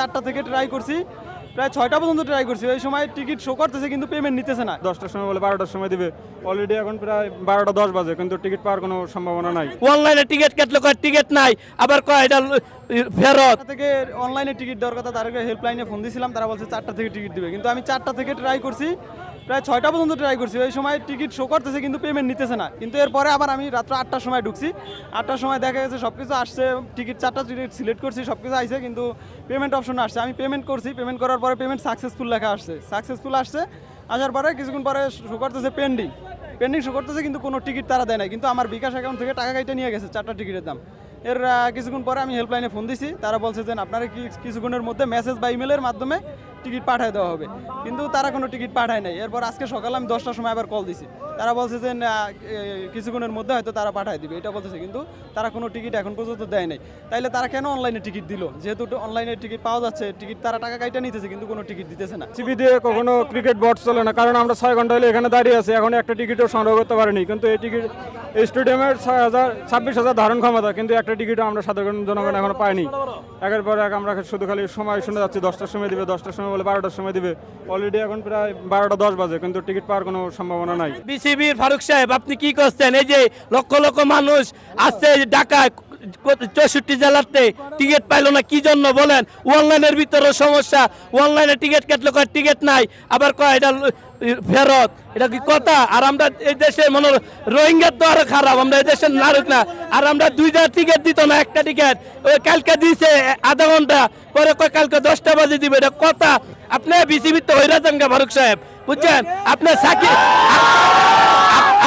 চারটা থেকে ট্রাই করছি। প্রায় ছয়টা পর্যন্ত ট্রাই করছি। ওই সময় টিকিট শো করতেছে কিন্তু পেমেন্ট নিতেছে না। দশটার সময় বলে বারোটার সময় দিবে। অলরেডি এখন প্রায় বারোটা দশ বাজে কিন্তু টিকিট পাওয়ার কোনো সম্ভাবনা নাই। অনলাইনে টিকিট কাটলে কয় টিকিট নাই আবার কয় এটা ফেরত। থেকে অনলাইনে টিকিট দেওয়ার কথা তাদেরকে হেল্পলাইনে ফোন দিয়েছিলাম তারা বলছে চারটা থেকে টিকিট দিবে। কিন্তু আমি চারটা থেকে ট্রাই করছি প্রায় ছয়টা পর্যন্ত ট্রাই করছি। ওই সময় টিকিট শো করতেছে কিন্তু পেমেন্ট নিতেছে না। কিন্তু এরপরে আবার আমি রাত্র আটটার সময় ঢুকছি। আটটার সময় দেখা গেছে সব কিছু আসছে টিকিট চারটা টিকিট সিলেক্ট করছি সব কিছু আসছে কিন্তু পেমেন্ট অপশন আসছে। আমি পেমেন্ট করছি পেমেন্ট করার পরে পেমেন্ট সাকসেসফুল লেখা আসছে। সাকসেসফুল আসছে, আসার পরে কিছুক্ষণ পরে শো করতেছে পেন্ডিং পেন্ডিং শো করতেছে কিন্তু কোনো টিকিট তারা দেয় না কিন্তু আমার বিকাশ অ্যাকাউন্ট থেকে টাকা কাইটা নিয়ে গেছে, চারটা টিকিটের দাম। এর কিছুক্ষণ পরে আমি হেল্পলাইনে ফোন দিছি। তারা বলছে যে আপনারা কিছুক্ষণের মধ্যে মেসেজ বা ইমেলের মাধ্যমে টিকিট পাঠিয়ে দেওয়া হবে। কিন্তু তারা কোনো টিকিট পাঠায় নাই। এরপর আজকে সকালে আমি দশটার সময় আবার কল দিছি। তারা বলছে যে কিছুক্ষণের মধ্যে হয়তো তারা পাঠিয়ে দিবে। এটা বলতেছে, কিন্তু তারা কোনো টিকিট এখন পর্যন্ত দেয় নাই। তাইলে তারা কেন অনলাইনে টিকিট দিল? যেহেতু অনলাইনে টিকিট পাওয়া যাচ্ছে টিকিট তারা টাকা কাইটা নিতেছে, কিন্তু কোনো টিকিট দিতেছে না। সিবি দিয়ে কখনো ক্রিকেট বট চলে না, কারণ আমরা ছয় ঘণ্টা হলে এখানে দাঁড়িয়ে আছি। এখন একটা টিকিটও সংগ্রহ করতে পারিনি। কিন্তু এই টিকিট স্টেডিয়ামের ছয় হাজার, ছাব্বিশ হাজার ধারণ ক্ষমতা, কিন্তু একটা টিকিটও আমরা সাধারণ জনগণ এখনও পাইনি একের পর এক আমরা শুধু খালি সময় শুনে যাচ্ছি, দশটার সময় দিবে, দশটার সময় বলে বারোটার সময় দিবে। অলরেডি এখন প্রায় বারোটা দশ বাজে, কিন্তু টিকিট পাওয়ার কোনো সম্ভাবনা নাই। বিসিবির ফারুক সাহেব, আপনি কি করছেন? এই যে লক্ষ লক্ষ মানুষ আসছে ঢাকায় চৌষট্টি জেলাতে টিকিট পাইলো না, কি জন্য বলেন? অনলাইনের ভিতরে সমস্যা, অনলাইনে টিকিট কাটলে, কয় টিকিট নাই, আবার কয় এটা ফেরত, এটা কি কথা? আর আমরা এই দেশে মনে রোহিঙ্গার তো আরও খারাপ, আমরা এই দেশের না। আর আমরা টিকিট দিত না, একটা টিকিট। ওই কালকে দিছে আধা ঘণ্টা, পরে কয় কালকে দশটা বাজে দিবে, এটা কথা। আপনি বিসিবির তো হইরা যান ফারুক সাহেব, বুঝছেন? আপনার সাকিব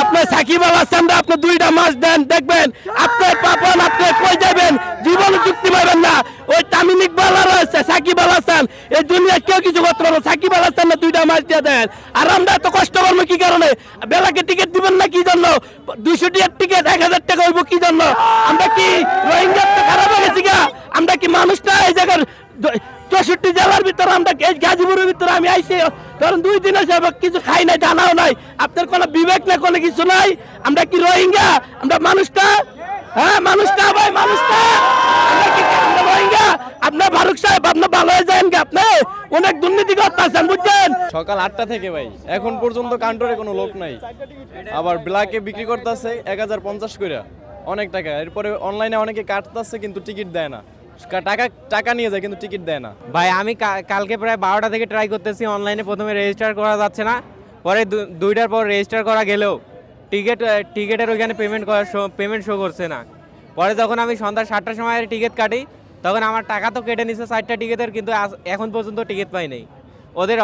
আপনি সাকিব আল হাসানরা আপনি দুইটা মাস দেন, দেখবেন, আপনি পাপন আপনি কই যাবেন? জীবন চুক্তি পাবেন না। ওই তামিম ইকবাল আর আছে, সাকিব আল হাসান। এই দুনিয়া কেউ কিছু করতে পারবে সাকিব আল হাসান দুইটা মাস দিয়ে দেন। আর আমরা এত কষ্ট করব কি কারণে? বেলাকে টিকিট দিবেন না কি জন্য? দুইশো টিকিট টিকিট, এক হাজার টাকা হইব কি জন্য? আমরা কি রোহিঙ্গা খারাপ হয়ে গেছি গা? আমরা কি মানুষটা এই জায়গার চৌষট্টি জেলার ভিতরে, আমরা গাজীপুরের ভিতরে আমি আইছি? ধরেন দুই দিন আছে কিছু খাই নাই জানাও নাই। আপনার কোনো বিবেক না কোনো কিছু নাই? আমরা কি রোহিঙ্গা? আমরা মানুষটা? হ্যাঁ মানুষটা ভাই আপনার ফারুক সাহেব আপনার ভালো হয়ে যান কি আপনি? অনেক দুর্নীতি করতেছেন বুঝছেন? সকাল আটটা থেকে ভাই এখন পর্যন্ত কাউন্টারে কোনো লোক নাই। আবার ব্ল্যাকে বিক্রি করতেছে এক হাজার পঞ্চাশ করে অনেক টাকা। এরপরে অনলাইনে অনেকে কাটতেছে কিন্তু টিকিট দেয় না। টাকা টাকা নিয়ে যায় কিন্তু টিকিট দেয় না। ভাই আমি কালকে প্রায় বারোটা থেকে ট্রাই করতেছি অনলাইনে প্রথমে রেজিস্টার করা যাচ্ছে না। পরে দু- দুইটার পর রেজিস্টার করা গেলেও। টিকিট টিকিটের ওইখানে পেমেন্ট করার পেমেন্ট শো করছে না। পরে যখন আমি সন্ধ্যা সাতটার সময় টিকিট কাটি, তখন আমার টাকা তো কেটে নিছে চারটা টিকিটের, কিন্তু এখন পর্যন্ত টিকিট পাইনি ওদের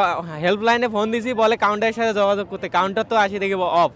হেল্পলাইনে ফোন দিছি, বলে কাউন্টারের সাথে যোগাযোগ করতে। কাউন্টার তো আসি দেখি অফ